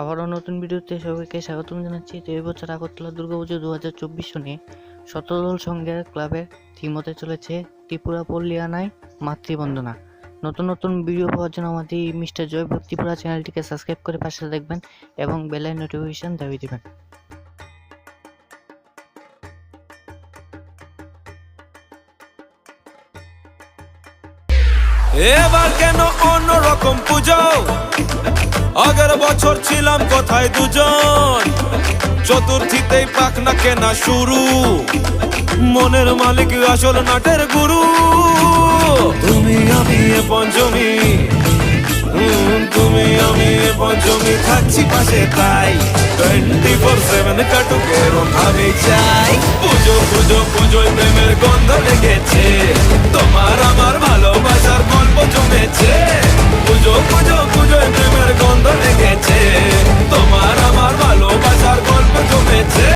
আবারও নতুন ভিডিওতে সবাইকে স্বাগতম জানাচ্ছি। তো এই বছর আগরতলা দুর্গাপুজো দু হাজার চব্বিশ সনে শতদল সংঘের ক্লাবের থিম চলেছে ত্রিপুরা পল্লিয়ানায় মাতৃবন্দনা। নতুন নতুন ভিডিও পাওয়ার জন্য আমাদের এই মিস্টার জয় ত্রিপুরা চ্যানেলটিকে সাবস্ক্রাইব করে পাশে দেখবেন এবং বেলাইন নোটিফিকেশন দাবি দিবেন। এবার কেন অন্যরকম পুজো? আগের বছর ছিলাম কোথায় দুজন? চতুর্থীতেই পাখনা কেনা শুরু। মনের মালিক আসল নাটের গুরু। তুমি আমি এ পঞ্চমী। তুমি আমি এ পঞ্চমী। থাকছি পাশে তাই। টোয়েন্টি ফোর সেভেন কাটুক এরম ভাবে চাই। পুজো পুজো, পুজোয় প্রেম